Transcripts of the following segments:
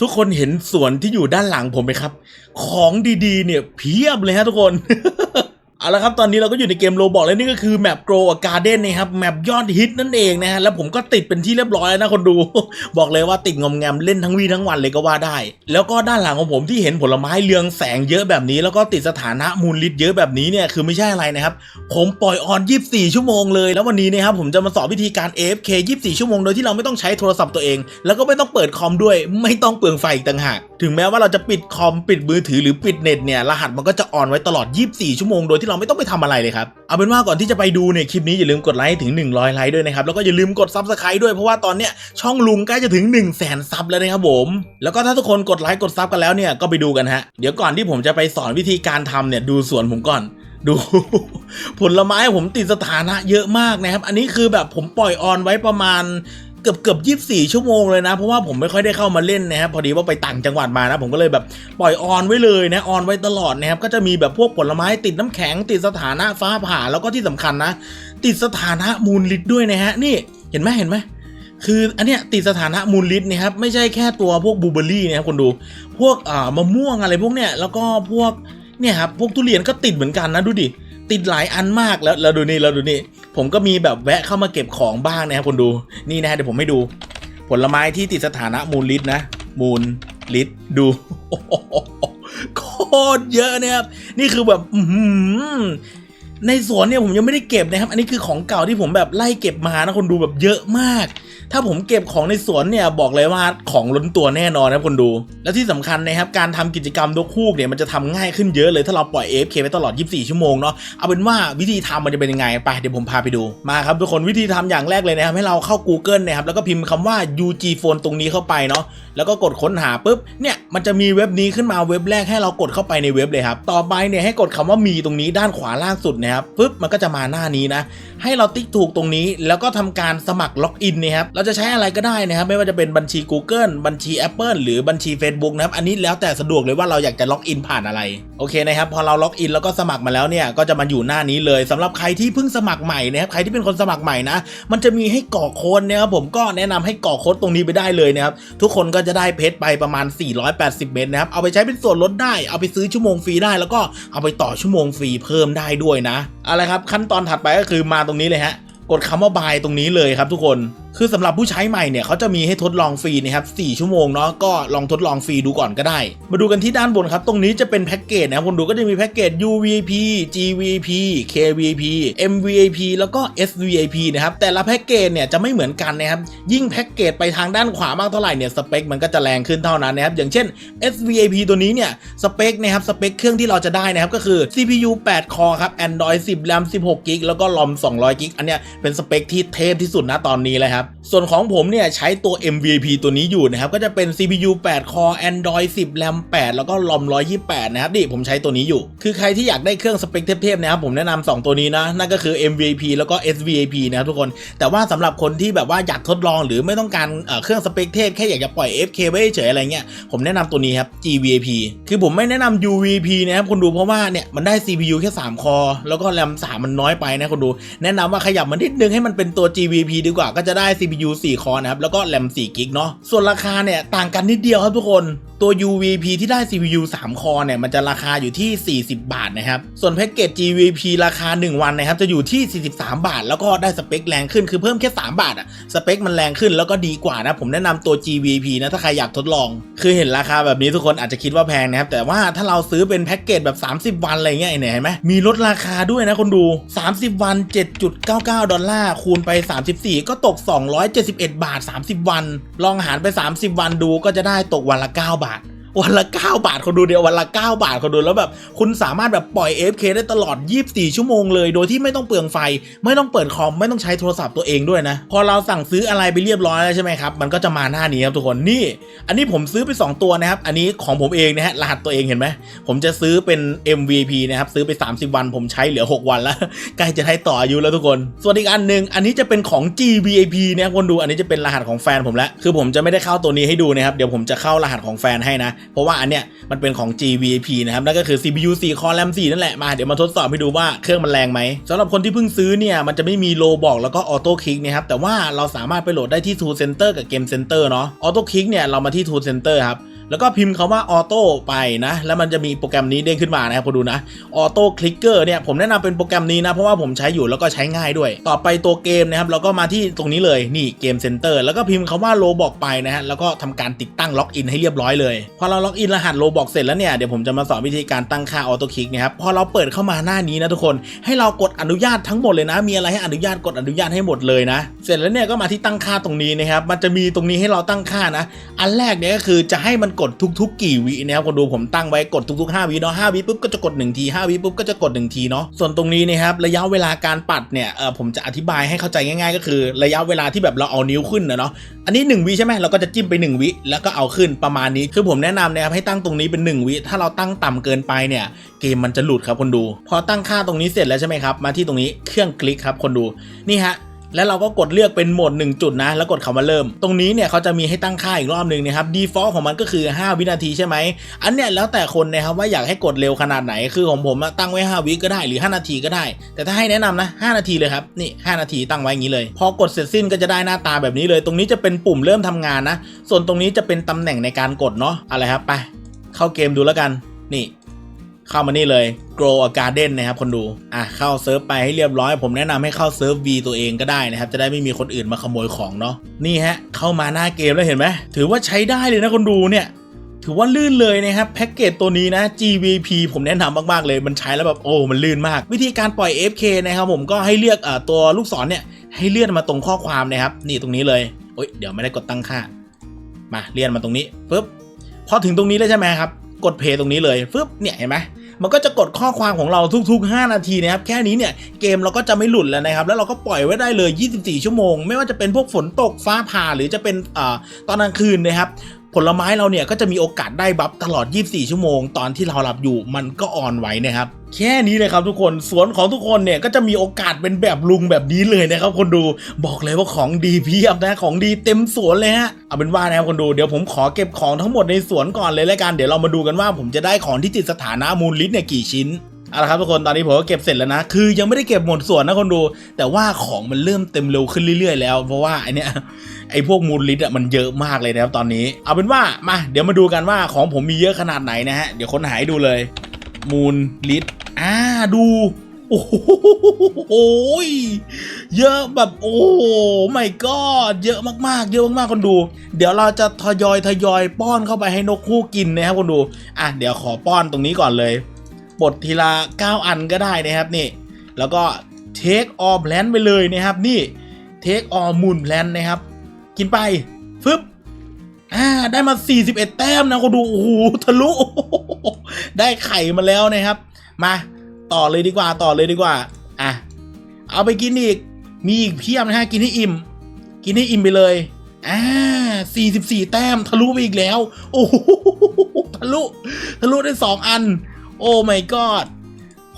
ทุกคนเห็นสวนที่อยู่ด้านหลังผมไหมครับ ของดีๆ เนี่ยเพียบเลยฮะทุกคน เอาละครับตอนนี้เราก็อยู่ในเกมโรบอกแล้วนี่ก็คือแมป Grow a Garden นะครับแมปยอดฮิตนั่นเองนะฮะแล้วผมก็ติดเป็นที่เรียบร้อยแล้วนะคนดู บอกเลยว่าติดงอมแงมเล่นทั้งวีทั้งวันเลยก็ว่าได้ แล้วก็ด้านหลังของผมที่เห็นผลไม้เรืองแสงเยอะแบบนี้ แล้วก็ติดสถานะมูลลิตเยอะแบบนี้เนี่ยคือไม่ใช่อะไรนะครับ ผมปล่อยออน 24 ชั่วโมงเลย แล้ววันนี้นะครับผมจะมาสอนวิธีการ AFK 24 ชั่วโมงโดยที่เราไม่ต้องใช้โทรศัพท์ตัวเอง แล้วก็ไม่ต้องเปิดคอมด้วย ไม่ต้องเปลืองไฟอีกต่างหาก ถึงแม้ว่าเราจะปิดคอมปิดมือถือหรือปิดเน็ตเนี่ยรหัสมันก็จะออนไว้ตลอด 24 ชั่วโมงโดยที่เราไม่ต้องไปทำอะไรเลยครับ เอาเป็นว่าก่อนที่จะไปดูเนี่ยคลิปนี้อย่าลืมกดไลค์ถึง 100 ไลค์ด้วยนะครับ แล้วก็อย่าลืมกดซับสไครต์ด้วยเพราะว่าตอนเนี้ยช่องลุงใกล้จะถึง 1 0 0 0 0แสนซับแล้วนะครับผม แล้วก็ถ้าทุกคนกดไลค์กดซับกันแล้วเนี่ยก็ไปดูกันฮะเดี๋ยวก่อนที่ผมจะไปสอนวิธีการทำเนี่ยดูสวนผมก่อนดู ผลไม้ผมติดสถานะเยอะมากนะครับ อันนี้คือแบบผมปล่อยออนไว้ประมาณ เกือบเกือบยี่สี่ชั่วโมงเลยนะ เพราะว่าผมไม่ค่อยได้เข้ามาเล่นนะครับพอดีว่าไปต่างจังหวัดมานะผมก็เลยแบบปล่อยออนไว้เลยนะออนไว้ตลอดนะครับก็จะมีแบบพวกผลไม้ติดน้ำแข็งติดสถานะฟ้าผ่าแล้วก็ที่สำคัญนะ ติดสถานะมูลลิตด้วยนะฮะนี่เห็นไหมเห็นไหมคืออันเนี้ยติดสถานะมูลลิตนะครับไม่ใช่แค่ตัวพวกบูเบอร์รี่นะครับคนดู พวกอ่ามะม่วงอะไรพวกเนี้ยแล้วก็พวกเนี่ยครับพวกทุเรียนก็ติดเหมือนกันนะดูดิติดหลายอันมากแล้วแล้วดูนี่แล้วดูนี่ ผมก็มีแบบแวะเข้ามาเก็บของบ้างนะครับคนดูนี่นะฮะเดี๋ยวผมให้ดู ผลไม้ที่ติดสถานะมูลลิตนะ มูลลิตดูโคตรเยอะนะครับนี่คือแบบในสวนเนี่ยผมยังไม่ได้เก็บนะครับ อันนี้คือของเก่าที่ผมแบบไล่เก็บมานะคนดูแบบเยอะมาก ถ้าผมเก็บของในสวนเนี่ยบอกเลยว่าของล้นตัวแน่นอนนะคนดู และที่สำคัญนะครับการทำกิจกรรมดกฮูกเนี่ยมันจะทำง่ายขึ้นเยอะเลยถ้าเราปล่อย AFK ไปตลอด 24 ชั่วโมงเนาะเอาเป็นว่าวิธีทำมันจะเป็นยังไงไปเดี๋ยวผมพาไปดูมาครับทุกคนวิธีทำอย่างแรกเลยนะครับให้เราเข้า Google นะครับแล้วก็พิมพ์คำว่า UG Phone ตรงนี้เข้าไปเนาะแล้วก็กดค้นหาปุ๊บเนี่ยมันจะมีเว็บนี้ขึ้นมาเว็บแรกให้เรากดเข้าไปในเว็บเลยครับต่อไปเนี่ยให้กดคำว่ามีตรงนี้ด้านขวาล่างสุดนะครับปุ๊บมันก็จะมาหน้านี้นะ ให้เราติ๊กถูกตรงนี้ แล้วก็ทำการสมัครล็อกอินนะครับเราจะใช้อะไรก็ได้นะครับ ไม่ว่าจะเป็นบัญชี Google บัญชี Apple หรือบัญชี Facebook นะครับ อันนี้แล้วแต่สะดวกเลยว่าเราอยากจะล็อกอินผ่านอะไร โอเคนะครับพอเราล็อกอินแล้วก็สมัครมาแล้วเนี่ยก็จะมาอยู่หน้านี้เลยสำหรับใครที่เพิ่งสมัครใหม่นะครับใครที่เป็นคนสมัครใหม่นะมันจะมีให้กรอกโค้ดนะครับผมก็แนะนำให้กรอกโค้ดตรงนี้ไปได้เลยนะครับทุกคนก็จะได้เพชรไปประมาณ 480 เมตรนะครับเอาไปใช้เป็นส่วนลดได้ เอาไปซื้อชั่วโมงฟรีได้ แล้วก็เอาไปต่อชั่วโมงฟรีเพิ่มได้ด้วยนะอะไรครับขั้นตอนถัดไปก็คือมาตรงนี้เลยฮะ กดคำว่าบายตรงนี้เลยครับทุกคน คือสำหรับผู้ใช้ใหม่เนี่ยเขาจะมีให้ทดลองฟรีนะครับ4ชั่วโมงเนาะก็ลองทดลองฟรีดูก่อนก็ได้ มาดูกันที่ด้านบนครับ ตรงนี้จะเป็นแพ็กเกจนะครับคนดูก็จะมีแพ็กเกจ UVP GVP KVP MVIP แล้วก็ SVIP นะครับแต่ละแพ็กเกจเนี่ยจะไม่เหมือนกันนะครับยิ่งแพ็กเกจไปทางด้านขวามากเท่าไหร่เนี่ยสเปคมันก็จะแรงขึ้นเท่านั้นนะครับอย่างเช่น SVIP ตัวนี้เนี่ยสเปคนะครับสเปคเครื่องที่เราจะได้นะครับก็คือ CPU 8 core ครับ Android 10 RAM 16 g b แล้วก็ ROM 200 g b อันเนี้ยเป็นสเปคที่เทพที่สุดนะตอนนี้เลยครับส่วนของผมเนี่ยใช้ตัว MVP ตัวนี้อยู่นะครับ ก็จะเป็น CPU 8 core Android 10 RAM 8 แล้วก็ ROM 128 นะครับนี่ผมใช้ตัวนี้อยู่ คือใครที่อยากได้เครื่องสเปคเทพๆนะครับผมแนะนำ2ตัวนี้นะ นั่นก็คือ MVP แล้วก็ SVAP นะครับทุกคน แต่ว่าสำหรับคนที่แบบว่าอยากทดลองหรือไม่ต้องการเครื่องสเปคเทพแค่อยากจะปล่อย FK ไว้เฉยอะไรเงี้ยผมแนะนำตัวนี้ครับ GVAP คือผมไม่แนะนำ UVP นะครับคุณดูเพราะว่าเนี่ยมันได้ CPU แค่3 คอแล้วก็ RAM 3 มันน้อยไปนะคุณดู แนะนำว่าขยับมันนิดนึงให้มันเป็นตัว GVP ดีกว่าก็จะได้ CPU 4 คอร์นะครับ แล้วก็แรม4กิกเนาะ ส่วนราคาเนี่ย ต่างกันนิดเดียวครับทุกคน ตัว UVP ที่ได้ CPU 3 คอเนี่ย มันจะราคาอยู่ที่ 40 บาทนะครับ ส่วนแพ็กเกจ GVP ราคา 1 วันนะครับ จะอยู่ที่ 43 บาท แล้วก็ได้สเปคแรงขึ้น คือเพิ่มแค่ 3 บาทอะสเปคมันแรงขึ้นแล้วก็ดีกว่านะ ผมแนะนำตัว GVP นะ ถ้าใครอยากทดลอง คือเห็นราคาแบบนี้ทุกคนอาจจะคิดว่าแพงนะครับ แต่ว่าถ้าเราซื้อเป็นแพ็กเกจแบบ 30 วันอะไรเงี้ยเนี่ยเห็นไหมมีลดราคาด้วยนะคนดู 30 วัน 7.99 ดอลลาร์ คูณไป 34 ก็ตก 271 บาท 30 วัน ลองหารไป 30 วันดูก็จะได้ตกวันละ 9 บาท วันละ 9 บาทคนดูเดียววันละ 9 บาทคนดูแล้วแบบคุณสามารถแบบปล่อย AFK ได้ตลอด 24 ชั่วโมงเลย โดยที่ไม่ต้องเปลืองไฟ ไม่ต้องเปิดคอม ไม่ต้องใช้โทรศัพท์ตัวเองด้วยนะ พอเราสั่งซื้ออะไรไปเรียบร้อยแล้วใช่ไหมครับ มันก็จะมาหน้านี้ครับทุกคนนี่ อันนี้ผมซื้อไป 2 ตัวนะครับ อันนี้ของผมเองนะฮะรหัสตัวเองเห็นไหมผมจะซื้อเป็น MVP นะครับซื้อไป 30 วัน ผมใช้เหลือ 6 วันแล้วใกล้จะได้ต่ออายุแล้วทุกคน ส่วนอีกอันหนึ่งอันนี้จะเป็นของ GVIP นะครับคนดูอันนี้จะเป็นรหัสของแฟนผมแล้วคือผมจะไม่ได้เข้าตัวนี้ให้ดูนะครับเดี๋ยวผมจะเข้ารหัสของแฟนให้นะเพราะว่าอันเนี้ยมันเป็นของ GVP นะครับนั่นก็คือ CPU 4 Core RAM 4นั่นแหละมาเดี๋ยวมาทดสอบให้ดูว่าเครื่องมันแรงไหมสำหรับคนที่เพิ่งซื้อเนี่ยมันจะไม่มีโลบอกแล้วก็ออโต้คลิกนะครับแต่ว่าเราสามารถไปโหลดได้ที่ Tool Center กับ Game Center เนาะออโต้คลิกเนี่ยเรามาที่ Tool Center ครับ แล้วก็พิมพ์คาว่าออโต้ไปนะ แล้วมันจะมีโปรแกรมนี้เด้งขึ้นมานะครับพอดูนะออโต้คลิกเกอร์เนี่ยผมแนะนำเป็นโปรแกรมนี้นะ เพราะว่าผมใช้อยู่แล้วก็ใช้ง่ายด้วย ต่อไปตัวเกมนะครับเราก็มาที่ตรงนี้เลยนี่เกมเซ็นเตอร์แล้วก็พิมพ์คาว่าโลบอกไปนะฮะแล้วก็ทำการติดตั้งล็อกอินให้เรียบร้อยเลยพอเราล็อกอินรหัสโลบอกเสร็จแล้วเนี่ยเดี๋ยวผมจะมาสอนวิธีการตั้งค่าออโต้คลิกนะครับพอเราเปิดเข้ามาหน้านี้นะทุกคน ให้เรากดอนุญาตทั้งหมดเลยนะ มีอะไรให้อนุญาตกดอนุญาตให้หมดเลยนะ เสร็จแล้วเนี่ยก็มาที่ตั้งค่าตรงนี้นะครับมันจะมีตรงนี้ให้เราตั้งค่านะ อันแรกเนี่ยก็คือจะให้มันกดทุก ๆ กี่วินะครับคนดูผมตั้งไว้กดทุก ๆ 5วิเนาะ5วิปุ๊บก็จะกด1ที5วิปุ๊บก็จะกด1ทีเนาะส่วนตรงนี้นะครับระยะเวลาการปัดเนี่ยเออผมจะอธิบายให้เข้าใจง่าย ๆ ก็คือ ระยะเวลาที่แบบเราเอานิ้วขึ้นนะเนาะอันนี้1วิใช่ไหมเราก็จะจิ้มไป 1 วิแล้วก็เอาขึ้นประมาณนี้คือผมแนะนำนะครับให้ตั้งตรงนี้เป็น 1 วิ ถ้าเราตั้งต่ำเกินไปเนี่ยเกมมันจะหลุดครับคนดู พอตั้งค่าตรงนี้เสร็จแล้วใช่ไหมครับมาที่ตรงนี้เครื่องคลิกครับคนดูนี่ฮะ แล้วเราก็กดเลือกเป็นโหมด 1 จุดนะ แล้วกดคำว่าเริ่ม ตรงนี้เนี่ยเขาจะมีให้ตั้งค่าอีกรอบหนึ่งนะครับ default ของมันก็คือ 5 วินาทีใช่ไหม อันเนี้ยแล้วแต่คนนะครับว่าอยากให้กดเร็วขนาดไหน คือของผมตั้งไว้ 5 วิก็ได้หรือ 5 นาทีก็ได้ แต่ถ้าให้แนะนำนะ 5 นาทีเลยครับ นี่ 5 นาทีตั้งไว้อย่างนี้เลย พอกดเสร็จสิ้นก็จะได้หน้าตาแบบนี้เลย ตรงนี้จะเป็นปุ่มเริ่มทำงานนะ ส่วนตรงนี้จะเป็นตำแหน่งในการกดเนาะ อะไรครับ ไป เข้าเกมดูแล้วกัน นี่ เข้ามานี่เลย Grow a Garden นะครับคนดู อะเข้าเซิร์ฟไปให้เรียบร้อย ผมแนะนำให้เข้าเซิร์ฟ V ตัวเองก็ได้นะครับ จะได้ไม่มีคนอื่นมาขโมยของเนาะ นี่ฮะ เข้ามาหน้าเกมแล้วเห็นไหม ถือว่าใช้ได้เลยนะคนดูเนี่ย ถือว่าลื่นเลยนะครับแพ็กเกจตัวนี้นะ GVP ผมแนะนำมากๆเลย มันใช้แล้วแบบโอ้ มันลื่นมาก วิธีการปล่อย FK นะครับผมก็ให้เลือกอตัวลูกศรเนี่ย ให้เลื่อนมาตรงข้อความนะครับ นี่ตรงนี้เลยโอ๊ยเดี๋ยวไม่ได้กดตั้งค่า มาเลื่อนมาตรงนี้ปึ๊บ พอถึงตรงนี้แล้วใช่ไหมครับ กดเพย์ตรงนี้เลยฟึบเนี่ยเห็นไหม มันก็จะกดข้อความของเราทุก ๆ 5 นาทีนะครับ แค่นี้เนี่ยเกมเราก็จะไม่หลุดแล้วนะครับ แล้วเราก็ปล่อยไว้ได้เลย 24 ชั่วโมง ไม่ว่าจะเป็นพวกฝนตกฟ้าผ่าหรือจะเป็นอ่าตอนกลางคืนนะครับ ผลไม้เราเนี่ยก็จะมีโอกาสได้บัฟตลอด 24 ชั่วโมง ตอนที่เราหลับอยู่มันก็อ่อนไหวนะครับ แค่นี้เลยครับทุกคนสวนของทุกคนเนี่ยก็จะมีโอกาสเป็นแบบลุงแบบนี้เลยนะครับคนดูบอกเลยว่าของดีเพียบนะของดีเต็มสวนเลยฮะเอาเป็นว่านะครับคนดูเดี๋ยวผมขอเก็บของทั้งหมดในสวนก่อนเลยแล้วกันเดี๋ยวเรามาดูกันว่าผมจะได้ของที่ติดสถานะมูลลิตเนี่ยกี่ชิ้น เอาละครับทุกคนตอนนี้ผมก็เก็บเสร็จแล้วนะ คือยังไม่ได้เก็บหมดส่วนนะคนดู แต่ว่าของมันเริ่มเต็มเร็วขึ้นเรื่อยๆแล้ว เพราะว่าไอเนี้ยไอพวกมูลลิตอะมันเยอะมากเลยนะครับตอนนี้ เอาเป็นว่ามาเดี๋ยวมาดูกันว่าของผมมีเยอะขนาดไหนนะฮะเดี๋ยวค้นหายดูเลย มูลลิตอ่าดูโอ้โหเยอะแบบโอ้ไม่ก็เยอะมากๆ เยอะมากๆคนดู เดี๋ยวเราจะทยอยทยอยป้อนเข้าไปให้นกคู่กินนะครับคนดู อะเดี๋ยวขอป้อนตรงนี้ก่อนเลย บททีละ 9 อันก็ได้นะครับนี่ แล้วก็เทคออ l แพลนไปเลยนะครับนี่เทคออมูลแพลนนะครับ กินไปฟึบอ่าได้มา 41 แต้มนะคนดูโอ้โหทะลุ ได้ไข่มาแล้วนะครับ มาต่อเลยดีกว่าต่อเลยดีกว่าอะเอาไปกินอีกมีอีกเพียบนะฮะกินให้อิ่ม กินให้อิ่มไปเลยอ่า44 แต้มทะลุไปอีกแล้ว โอ้โหทะลุ ทะลุได้ 2 อัน โอ้ my god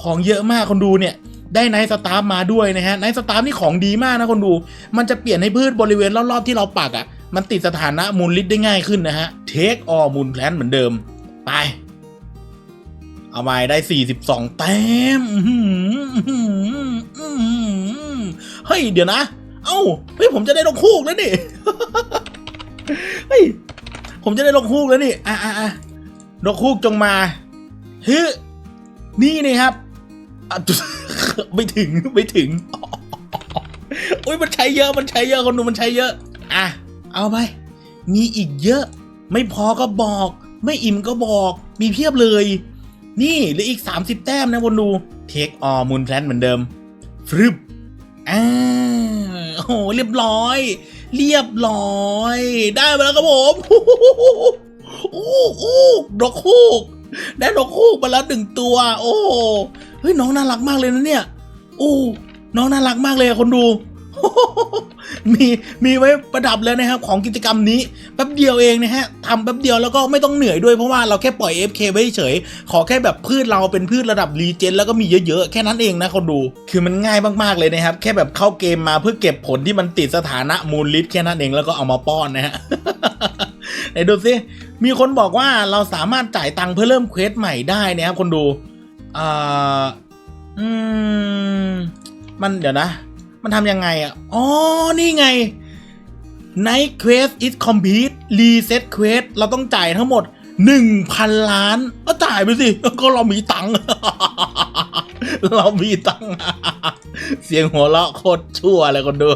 ของเยอะมากคนดูเนี่ย ได้ไนท์สตาร์มาด้วยนะฮะไนท์สตาร์นี่ของดีมากนะคนดู มันจะเปลี่ยนให้พืชบริเวณรอบๆที่เราปักอะ่ะ มันติดสถานะมูลลิตได้ง่ายขึ้นนะฮะเทคออมูลแพลนเหมือนเดิม ไป เอาไปได้ 42 แต้มอื้อหืออื้อหืออื้อหือเฮ้ย เดี๋ยวนะ เอ้าเฮ้ยผมจะได้ลงคูกแล้วนี่เฮ้ยผมจะได้ลงคูกแล้วนี่อะอะอะนกคูกจงมา ฮึนี่นี่ครับ ไม่ถึงไม่ถึงโอ้ยมันใช้เยอะมันใช้เยอะคนดูมันใช้เยอะ อะ เอาไป มีอีกเยอะ ไม่พอก็บอก ไม่อิ่มก็บอก มีเพียบเลย นี่เหลืออีก 30 แต้มนะคนดู เทคออมูลแพลนเหมือนเดิมฟรึบอ่าโอ้โหเรียบร้อย เรียบร้อย ได้มาแล้วครับผมโอ้โหดอกคูก ได้ดอกคูกมาแล้วหนึ่งตัว โอ้เฮ้ยน้องน่ารักมากเลยนะเนี่ย โอ้น้องน่ารักมากเลยคนดู มีมีไว้ประดับแล้วนะครับ ของกิจกรรมนี้แป๊บเดียวเองนะฮะทำแป๊บเดียวแล้วก็ไม่ต้องเหนื่อยด้วยเพราะว่าเราแค่ปล่อย FK ไว้เฉย ขอแค่แบบพืชเราเป็นพืชระดับรีเจนแล้วก็มีเยอะๆ แค่นั้นเองนะคนดู คือมันง่ายมากๆเลยนะครับ แค่แบบเข้าเกมมาเพื่อเก็บผลที่มันติดสถานะมูลลิตแค่นั้นเองแล้วก็เอามาป้อนนะฮะไหนดูสิ มีคนบอกว่าเราสามารถจ่ายตังค์เพื่อเริ่มเควสใหม่ได้นะครับคนดูอ่าอืม มันเดี๋ยวนะ มันทำยังไงอะ อ๋อ นี่ไง Night Quest is complete reset quest เราต้องจ่ายทั้งหมด 1,000 ล้าน ก็จ่ายไปสิ ก็เรามีตังค์เรามีตังค์เสียงหัวเราะโคตรชั่วเลยคนดู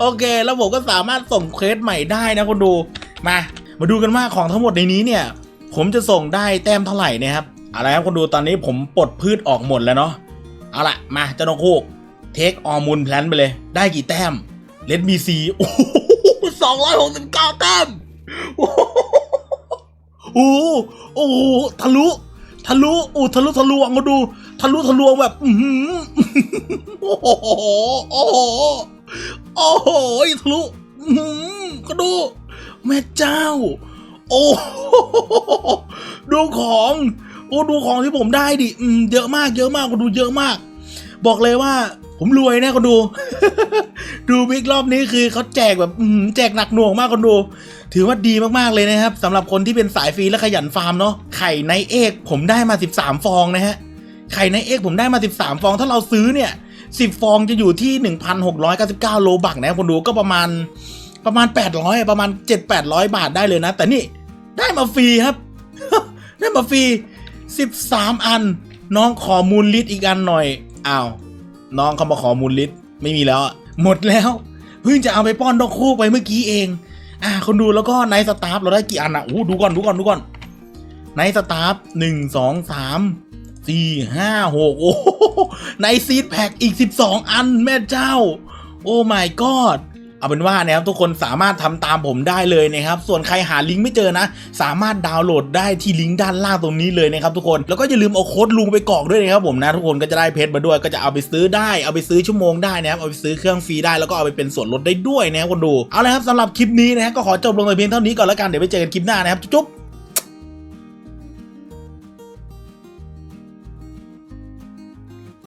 โอเค แล้วผมก็สามารถส่งเควสใหม่ได้นะคนดู มา มาดูกันว่าของทั้งหมดในนี้เนี่ย ผมจะส่งได้แต้มเท่าไหร่นะครับอาละครับคนดูตอนนี้ผมปลดพืชออกหมดแล้วเนาะเอาละมาเจ้านกฮูกเทคออมูลแพลนไปเลย ได้กี่แต้มเลดมีซีโอ้สองร้อยหกสิบเก้าแต้มโอ้โหโอ้ทะลุ ทะลุโอ้ทะลุทะลวงมาดู ทะลุทะลวงแบบอือหือโอ้โหโอ้โหโอ้โหทะลุอื้อหือก็ดู แม่เจ้า โอ้โหดูของ โอ้ดูของที่ผมได้ดิอืมเยอะมากเยอะมากก็ดูเยอะมาก บอกเลยว่า ผมรวยแน่ก็ดู ดูบิ๊กรอบนี้คือเขาแจกแบบอืมแจกหนักหน่วงมากคนดู ถือว่าดีมากๆเลยนะครับสำหรับคนที่เป็นสายฟรีและขยันฟาร์มเนาะไข่ในเอกผมได้มา 13 ฟองนะฮะไข่ในเอกผมได้มา 13 ฟองถ้าเราซื้อเนี่ย 10 ฟองจะอยู่ที่ 1,699 โลบักนะคนดูก็ประมาณ ประมาณ 800 ประมาณ 7-800 บาทได้เลยนะ แต่นี่ได้มาฟรีครับ ได้มาฟรี 13 อัน น้องขอมูลลิตรอีกอันหน่อยอ้าวน้องเขามาขอมูลลิตรไม่มีแล้วหมดแล้ว เพิ่งจะเอาไปป้อนดอกคู่ไปเมื่อกี้เอง อ่าคนดูแล้วก็ไนสตาฟเราได้กี่อันอะอู้ดูก่อนดูก่อนดูก่อนไนสตาฟหนึ่งสองสามสี่ห้าหกโอ้ไนซีดแพ็กอีกสิบสองอันแม่เจ้า โอ้ my god เอาเป็นว่านะครับทุกคนสามารถทำตามผมได้เลยนะครับ ส่วนใครหาลิงก์ไม่เจอนะ สามารถดาวน์โหลดได้ที่ลิงก์ด้านล่างตรงนี้เลยนะครับทุกคนแล้วก็อย่าลืมเอาโค้ดลุงไปกรอกด้วยนะครับผมนะทุกคนก็จะได้เพชรมาด้วยก็จะเอาไปซื้อได้เอาไปซื้อชั่วโมงได้นะครับเอาไปซื้อเครื่องฟรีได้แล้วก็เอาไปเป็นส่วนลดได้ด้วยนะครับคนดูเอาละครับสำหรับคลิปนี้นะฮะก็ขอจบลงแต่เพียงเท่านี้ก่อนแล้วกันเดี๋ยวไปเจอกันคลิปหน้านะครับจุ๊บ